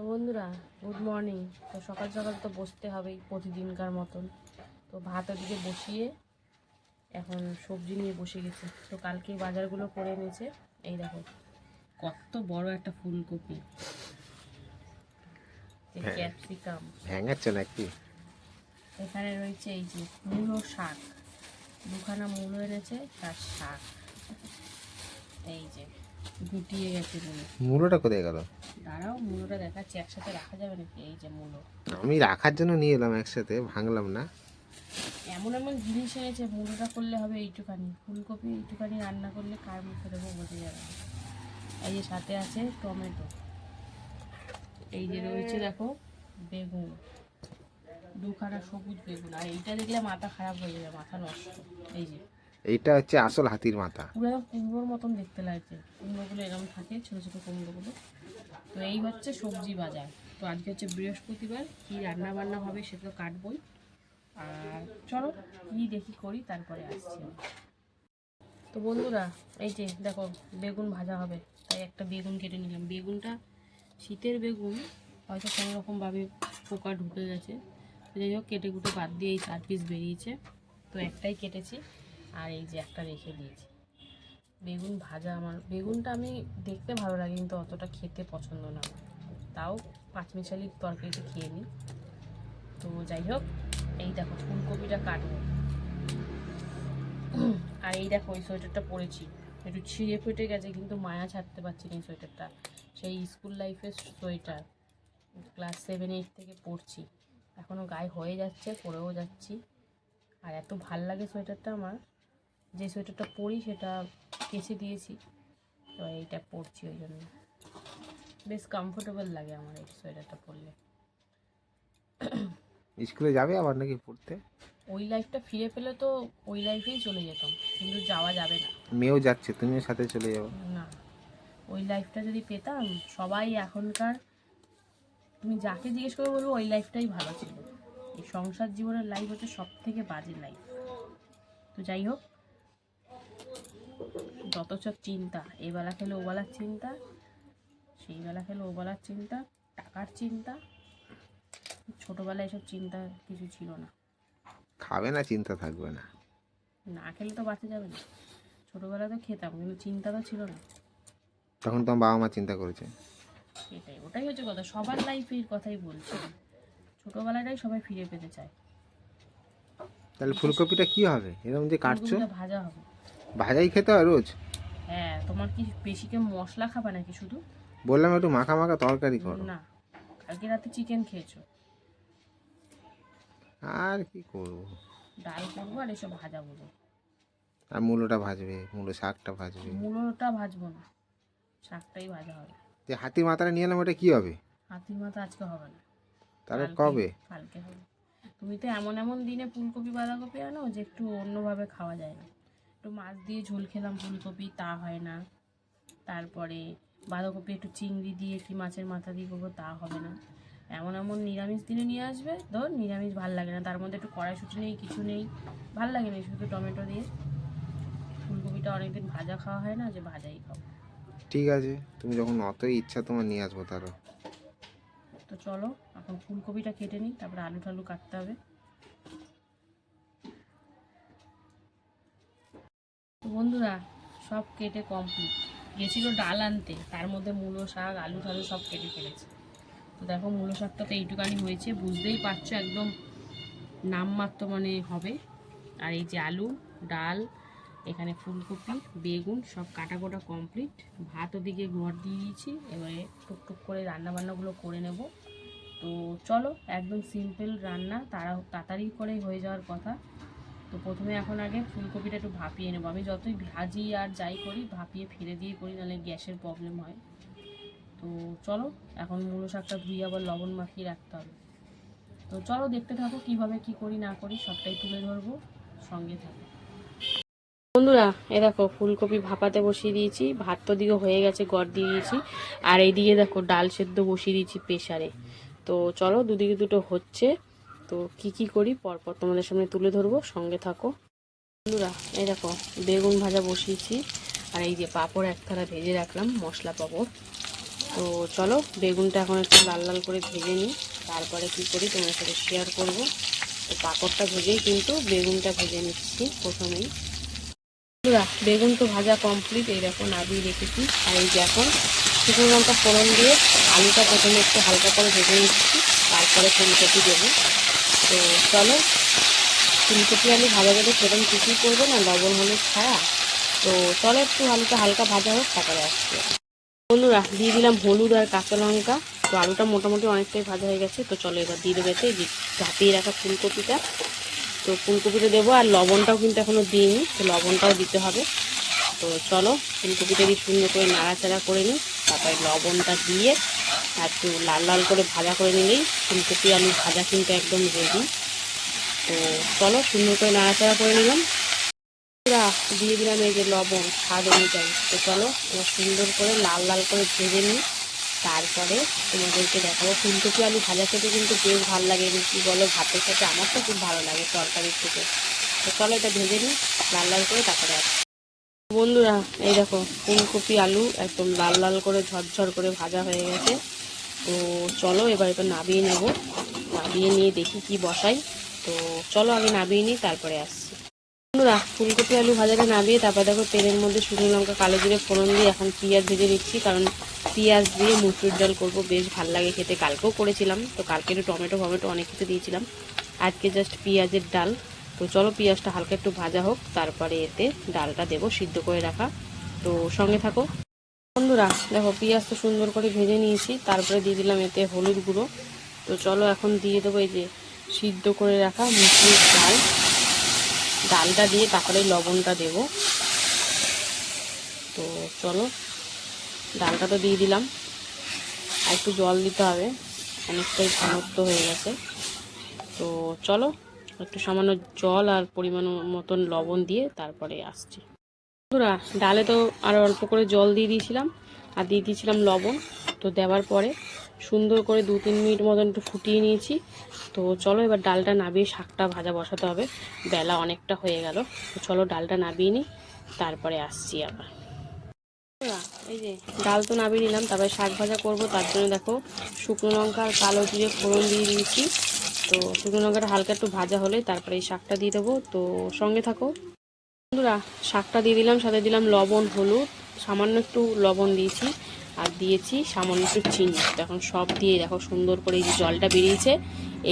তো বন্ধুরা good morning তো সকাল সকাল তো বসতে হবেই প্রতিদিনকার মতন। তো ভাত ওদিকে বসিয়ে এখন সবজি নিয়ে বসে গেছে। তো কালকে বাজারগুলো করে এনেছে। এই দেখো কত বড় একটা ফুলকপি। হ্যাঁ। ক্যাপসিকাম। ভেঙাচ্ছে নাকি? এখানে রয়েছে এই যে মূলো শাক। দুখানা মূলো এনেছে তার শাক। এই যে গুটিয়ে গেছে মূলো। মূলোটা কোথায় গেল? দাঁড়াও মূলোটা দেখাচ্ছি একসাথে রাখা যাবে নাকি? এই যে মূলো। আমি রাখার জন্য নিয়ে এলাম একসাথে ভাঙলাম না। এমন এমন জিনিস এনেছে মূলোটা করলে হবে এইটুখানি। ফুলকপি এইটুখানি রান্না করলে কার মুখে দেবো বোঝা যাবে এই যে সাথে আছে টমেটো। এই যে রয়েছে দেখো বেগুন। দুখানা সবুজ বেগুন। আর এইটা দেখলে মাথা খারাপ হয়ে যাবে মাথা নষ্ট। এই যে। এইটা হচ্ছে আসল হাতির মাথা। পুরো কুমড়োর মতন দেখতে লাগছে। কুমড়োগুলো এরকম থাকে, ছোটো ছোটো কুমড়োগুলো। তো এই হচ্ছে সবজি বাজার। তো আজকে হচ্ছে বৃহস্পতিবার, কী রান্না বান্না হবে সেটা তো কাটবই। আর চলো, কী দেখি করি, তারপরে আসছি তো বন্ধুরা, এই যে দেখো, বেগুন ভাজা হবে। তাই একটা বেগুন কেটে নিলাম। বেগুনটা শীতের বেগুন, হয়তো কোনো রকমভাবে পোকা ঢুকে গেছে। যাই হোক, কেটে কুটে বাদ দিয়ে এই চার পিস বেরিয়েছে। তো একটাই কেটেছি। আর এই যে একটা রেখে দিয়েছি। বেগুন ভাজা আমার, বেগুনটা আমি দেখতে ভালো লাগে, কিন্তু অতটা খেতে পছন্দ না তাও পাঁচমিশালির তরকারিটা খেয়ে নিই। তো যাই হোক, এই দেখো ফুলকপিটা কাটবো। আর এই দেখো ওই সোয়েটারটা পরেছি। একটু ছিঁড়ে ফেটে গেছে, কিন্তু মায়া ছাড়তে পারছি না এই সোয়েটারটা। সেই স্কুল লাইফের সোয়েটার, ক্লাস সেভেন, এইট থেকে পরছি। এখনও গায়ে হয়ে যাচ্ছে, পরেও যাচ্ছি। আর এত ভালো লাগে সোয়েটারটা আমার। যে সোয়েটারটা পরি সেটা কেচে দিয়েছি। তো এইটা পরছি ওই জন্য। বেশ কমফোর্টেবল লাগে আমার এই সোয়েটারটা পরলে। স্কুলে যাবে আবার নাকি পড়তে? ওই লাইফটা ফিরে পেলে তো ওই লাইফেই চলে যেতাম কিন্তু যাওয়া যাবে না। মেয়েও যাচ্ছে তুমিও সাথে চলে যাব। না ওই লাইফটা যদি পেতাম সবাই এখনকার তুমি যাকে জিজ্ঞেস করে বলব ওই লাইফটাই ভালো ছিল। এই সংসার জীবনের লাইফ হচ্ছে সব থেকে বাজে লাইফ তো যাই হোক যত সব চিন্তা এই বেলা খেলে ও বেলার চিন্তা সেই বেলা খেলে ও বেলার চিন্তা টাকার চিন্তা ছোটোবেলায় এসব চিন্তা কিছু ছিল না। খাবে না চিন্তা থাকবে না। না খেলে তো বাঁচা যাবে না। ছোটোবেলায় তো খেতাম কিন্তু চিন্তা তো ছিল না। তখন তোমার বাবা মা চিন্তা করেছে? এটাই ওটাই হচ্ছে কথা সবার লাইফের কথাই বলছি। ছোটোবেলাটাই সবাই ফিরে পেতে চায়। তাহলে ফুলকপিটা কি হবে? এরকম যে কাটছো? ভাজা হবে। ভাজাই খেতে হয় রোজ? হ্যাঁ তোমার কি বেশি কে মশলা খাবা নাকি শুধু? বললাম একটু মাখা মাখা তরকারি করো। না কালকে রাতে চিকেন খেয়েছো? আর কি করব? ডাল করব আর এসব ভাজা বলব আর মূলোটা ভাজবে মূলো শাকটা ভাজবে। মূলোটা ভাজবো না শাকটাই ভাজা হবে। যে হাতির মাথাটা নিয়ে এলাম ওটা কি হবে? হাতির মাথা আজকে হবে না। তাহলে কবে? কালকে হবে। তুমি তো এমন এমন দিনে ফুলকপি বাঁধাকপি আনো যে একটু অন্যভাবে খাওয়া যায় না। একটু মাছ দিয়ে ঝোল খেলাম ফুলকপি তা হয় না। তারপরে বাঁধাকপি একটু চিংড়ি দিয়ে কি মাছের মাথা দিয়ে করব তা হবে না। এমন এমন নিরামিষ দিনে নিয়ে আসবে ধর নিরামিষ ভালো লাগে না। তার মধ্যে একটু কড়াইশুটি নেই কিছু নেই ভালো লাগে না শুধু টমেটো দিয়ে। ফুলকপিটা অনেকদিন ভাজা খাওয়া হয় না যে ভাজাই খাও ঠিক আছে তুমি যখন অতই ইচ্ছা তোমার নিয়ে আসব তারও তো চলো এখন ফুলকপিটা কেটে নিই তারপরে আলু টালু কাটতে হবে। বন্ধুরা, সব কেটে কমপ্লিট গেছিল ডাল আনতে, তার মধ্যে মূলো শাক, আলু টালু সব কেটে ফেলেছে। তো দেখো, মূলো শাকটা তো এইটুকানি হয়েছে, বুঝতেই পারছ একদম নামমাত্র মানে হবে। আর এই যে আলু, ডাল, এখানে ফুলকপি, বেগুন সব কাটা কোটা কমপ্লিট ভাত ওদিকে ঘর দিয়ে দিয়েছি, এবারে টুকটুক করে রান্না বান্নাগুলো করে নেব। তো চলো, একদম সিম্পল রান্না, তারা তাড়াতাড়ি করে হয়ে যাওয়ার কথা। তো প্রথমে এখন আগে ফুলকপিটা একটু ভাপিয়ে নেব। আমি যতই ভাজি আর যাই করি, ভাপিয়ে ফিরে দিয়ে করি, নাহলে গ্যাসের প্রবলেম হয়। তো চলো, এখন মূলো শাকটা ধুয়ে আবার লবণ মাখিয়ে রাখতে হবে। তো চলো দেখতে থাকো কীভাবে কি করি না করি, সবটাই তুলে ধরবো, সঙ্গে থাকো। বন্ধুরা, এ দেখো ফুলকপি ভাপাতে বসিয়ে দিয়েছি, ভাত তো দিকে হয়ে গেছে, গড় দিয়ে দিয়েছি। আর এইদিকে দেখো ডাল সেদ্ধ বসিয়ে দিয়েছি প্রেশারে তো চলো দুদিকে দুটো হচ্ছে। তো কি কি করি? পরপর তোমাদের সামনে তুলে ধরবো সঙ্গে থাকো। বন্ধুরা এই দেখো বেগুন ভাজা বসিয়েছি আর এই যে পাঁপড় এক থালা ভেজে রাখলাম মশলা পাঁপড় তো চলো বেগুনটা এখন একটু লাল লাল করে ভেজে নিই। তারপরে কি করি তোমার সাথে শেয়ার করব। তো পাঁপড়টা ভেজেই কিন্তু বেগুনটা ভেজে নিচ্ছি প্রথমেই। বন্ধুরা, বেগুন তো ভাজা কমপ্লিট এই দেখো নাবিয়ে রেখেছি। আর এই যে এখন শুকনো লঙ্কা ফোড়ন দিয়ে আলুটা প্রথমে একটু হালকা করে ভেজে নিচ্ছি তারপরে ফুলকপি দেবো। তো চলো ফুলকপি আলু ভাজা ভাজা সেরকম কিছুই করব না, লবণ, হলুদ ছাড়া। তো চলো একটু হালকা হালকা ভাজা হোক, তারপরে আসছে। বন্ধুরা দিয়ে দিলাম হলুদ আর কাঁচা লঙ্কা। তো আলুটা মোটামুটি অনেকটাই ভাজা হয়ে গেছে, তো চলো এবার দিয়ে দেবে ঝাঁপিয়ে রাখা ফুলকপিটা। তো ফুলকপিটা দেবো, আর লবণটাও কিন্তু এখনও দিইনি, তো লবণটাও দিতে হবে। তো চলো ফুলকপিটা দিয়ে সুন্দর করে নাড়াচাড়া করে নিই, তারপরে লবণটা দিয়ে একটু লাল লাল করে ভাজা করে নিলেই ফুলকপি আলু ভাজা কিন্তু একদম রেডি তো চলো সুন্দর করে নাড়াচাড়া করে নিলাম। দিয়ে দিলাম এই যে লবণ, স্বাদ অনুযায়ী। তো চলো এবার সুন্দর করে লাল লাল করে ভেজে নিই। তারপরে তোমাদেরকে দেখাবো। ফুলকপি আলু ভাজা খেতে কিন্তু বেশ ভালো লাগে। রুটি বলো, ভাতের সাথে আমার তো খুব ভালো লাগে তরকারির থেকে। তো চলো এটা ভেজে নিই, লাল লাল করে তারপরে বন্ধুরা, এই দেখো, ফুলকপি আলু একদম লাল লাল করে ঝরঝর করে ভাজা হয়ে গেছে। তো চলো এবার এটা নাবিয়ে নেব। নাবিয়ে নিয়ে দেখি কি বসাই। তো চলো আগে নাবিয়ে নিই, তারপরে আসছি। বন্ধুরা, ফুলকপি আলু ভাজাটা নাবিয়ে তারপর দেখো তেলের মধ্যে শুকনো লঙ্কা, কালো জিরে, ফোড়ন দিয়ে এখন পেঁয়াজ ভেজে নিচ্ছি। কারণ পেঁয়াজ দিয়ে মুসুর ডাল করব, বেশ ভালো লাগে খেতে। কালকেও করেছিলাম, তো কালকে একটু টমেটো, ফমেটো অনেক কিছু দিয়েছিলাম। আজকে জাস্ট পেঁয়াজের ডাল। তো চলো পেঁয়াজটা হালকা একটু ভাজা হোক, তারপরে এতে ডালটা দেবো সিদ্ধ করে রাখা। তো সঙ্গে থাকো। বন্ধুরা, দেখো পেঁয়াজ তো সুন্দর করে ভেজে নিয়েছি, তারপরে দিয়ে দিলাম এতে হলুদ গুঁড়ো। তো চলো এখন দিয়ে দেবো এই যে সিদ্ধ করে রাখা মুসুরির ডাল। ডালটা দিয়ে তারপরে লবণটা দেব। তো চলো, ডালটা তো দিয়ে দিলাম। আর একটু জল দিতে হবে, অনেকটাই ঘনত্ব হয়ে গেছে। তো চলো, একটু সামান্য জল আর পরিমাণ মতন লবণ দিয়ে তারপরে আসছি। বন্ধুরা, ডালে তো আর অল্প করে জল দিয়ে দিয়েছিলাম, আর দিয়ে দিয়েছিলাম লবণ। তো দেওয়ার পরে সুন্দর করে দু তিন মিনিট মতন একটু ফুটিয়ে নিয়েছি। তো চলো এবার ডালটা নাবিয়ে শাকটা ভাজা বসাতে হবে। বেলা অনেকটা হয়ে গেল। তো চলো ডালটা নাবিয়ে নিই, তারপরে আসছি আবার। এই যে ডাল তো নাবিয়ে নিলাম, তারপরে শাক ভাজা করব, তার জন্য দেখো শুকনো লঙ্কা আর কালো জিরে ফোড়ন দিয়ে দিয়েছি। তো শুকনো লঙ্কাটা হালকা একটু ভাজা হলে তারপরে এই শাকটা দিয়ে দেবো। তো সঙ্গে থাকো। বন্ধুরা, শাকটা দিয়ে দিলাম, সাথে দিলাম লবণ, হলুদ, সামান্য একটু লবণ দিয়েছি, আর দিয়েছি সামান্য একটু চিনি। এখন সব দিয়ে দেখো সুন্দর করে এই যে জলটা বেরিয়েছে,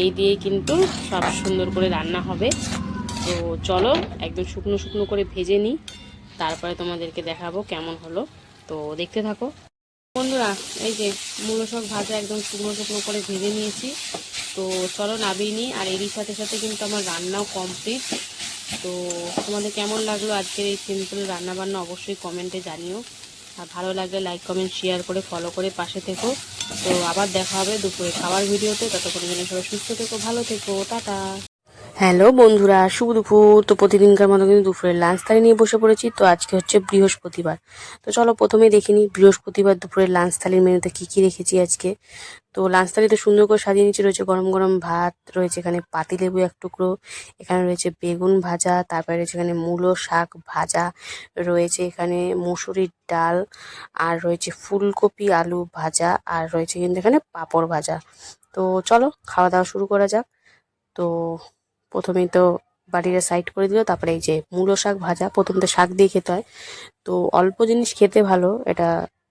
এই দিয়ে কিন্তু সব সুন্দর করে রান্না হবে। তো চলো, একদম শুকনো শুকনো করে ভেজে নিই, তারপরে তোমাদেরকে দেখাবো কেমন হলো। তো দেখতে থাকো। বন্ধুরা, এই যে মূলো শাক ভাজা একদম শুকনো শুকনো করে ভেজে নিয়েছি। তো চলো নাবিয়ে নিই, আর এরই সাথে সাথে কিন্তু আমার রান্নাও কমপ্লিট তো তোমাদের কেমন লাগল আজকের এই সিম্পল রান্নাবান্না অবশ্যই কমেন্টে জানিও। আর ভালো লাগলে লাইক কমেন্ট শেয়ার করে ফলো করে পাশে থেকো। তো আবার দেখা হবে দুপুরে খাওয়ার ভিডিওতে ততক্ষণ জন্য সবাই সুস্থ থেকো, ভালো থেকো, টাটা। হ্যালো বন্ধুরা, শুভ দুপুর। তো প্রতিদিনকার মতো কিন্তু দুপুরের লাঞ্চ থালি নিয়ে বসে পড়েছি। তো আজকে হচ্ছে বৃহস্পতিবার। তো চলো প্রথমে দেখে নিই বৃহস্পতিবার দুপুরের লাঞ্চ থালির মেনুতে কী কী রেখেছি আজকে। তো লাঞ্চ থালিতে সুন্দর করে সাজিয়ে নিচ্ছি রয়েছে গরম গরম ভাত, রয়েছে এখানে পাতিলেবু এক টুকরো, এখানে রয়েছে বেগুন ভাজা, তারপরে রয়েছে এখানে মূলো শাক ভাজা, রয়েছে এখানে মুসুরির ডাল, আর রয়েছে ফুলকপি আলু ভাজা, আর রয়েছে কিন্তু এখানে পাঁপড় ভাজা। তো চলো খাওয়া দাওয়া শুরু করা যাক। তো প্রথমেই তো বাড়িটা সাইড করে দিল, তারপরে এই যে মূলো শাক ভাজা, প্রথম তো শাক দিয়ে খেতে হয়। তো অল্প জিনিস খেতে ভালো, এটা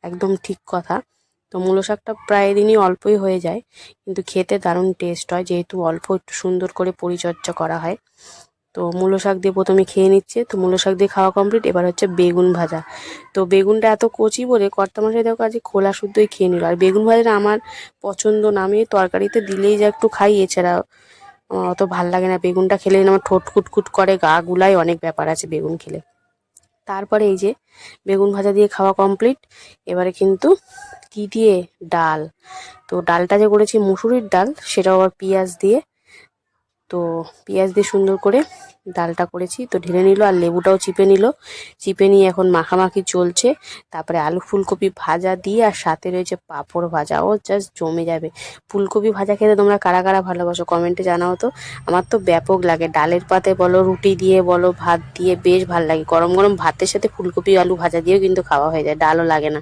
একদম ঠিক কথা। তো মূলো শাকটা প্রায় দিনই অল্পই হয়ে যায়, কিন্তু খেতে দারুণ টেস্ট হয়, যেহেতু অল্প একটু সুন্দর করে পরিচর্যা করা হয়। তো মূলো শাক দিয়ে প্রথমে খেয়ে নিচ্ছে, তো মূলো শাক দিয়ে খাওয়া কমপ্লিট এবার হচ্ছে বেগুন ভাজা। তো বেগুনটা এত কচি বলে কর্তামশাই দেখো আজকে খোলা শুদ্ধই খেয়ে নিল। আর বেগুন ভাজাটা আমার পছন্দ না, আমি তরকারিতে দিলেই যা একটু খাই এছাড়া অত ভালো লাগে না। বেগুনটা খেলে আমার ঠোঁট কুটকুট করে, গা গুলাই অনেক ব্যাপার আছে বেগুন খেলে। তারপরে এই যে বেগুন ভাজা দিয়ে খাওয়া কমপ্লিট এবারে কিন্তু কি দিয়ে? ডাল। তো ডালটা যে করেছি মুসুরির ডাল, সেটাও আবার পেঁয়াজ দিয়ে। তো পেঁয়াজ দিয়ে সুন্দর করে ডালটা করেছি, তো ঢেলে নিল আর লেবুটাও চিপে নিল। চিপে নিয়ে এখন মাখামাখি চলছে। তারপরে আলু ফুলকপি ভাজা দিয়ে আর সাথে রয়েছে পাঁপড় ভাজা। ও জাস্ট জমে যাবে। ফুলকপি ভাজা খেতে তোমরা কারা কারা ভালোবাসো কমেন্টে জানাও তো। আমার তো ব্যাপক লাগে। ডালের পাতে বলো, রুটি দিয়ে বলো, ভাত দিয়ে বেশ ভালো লাগে। গরম গরম ভাতের সাথে ফুলকপি আলু ভাজা দিয়েও কিন্তু খাওয়া হয়ে যায়। ডালও লাগে না।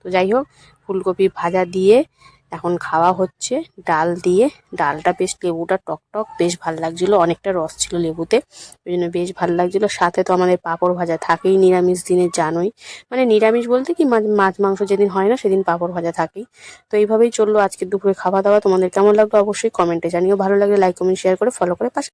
তো যাই হোক, ফুলকপি ভাজা দিয়ে এখন খাওয়া হচ্ছে। ডাল দিয়ে, ডালটা বেশ লেবুটা টকটক টক, বেশ ভালো লাগছিল। অনেকটা রস ছিল লেবুতে, ওই জন্য বেশ ভালো লাগছিল। সাথে তো আমাদের পাঁপড় ভাজা থাকেই নিরামিষ দিনে, জানোই। মানে নিরামিষ বলতে কি মা- মাছ, মাংস যেদিন হয় না সেদিন পাঁপড় ভাজা থাকেই। তো এইভাবেই চলল আজকে দুপুরে খাওয়া দাওয়া। তোমাদের কেমন লাগল অবশ্যই কমেন্টে জানিও। ভালো লাগলে লাইক কমেন্ট শেয়ার করে ফলো করে পাশে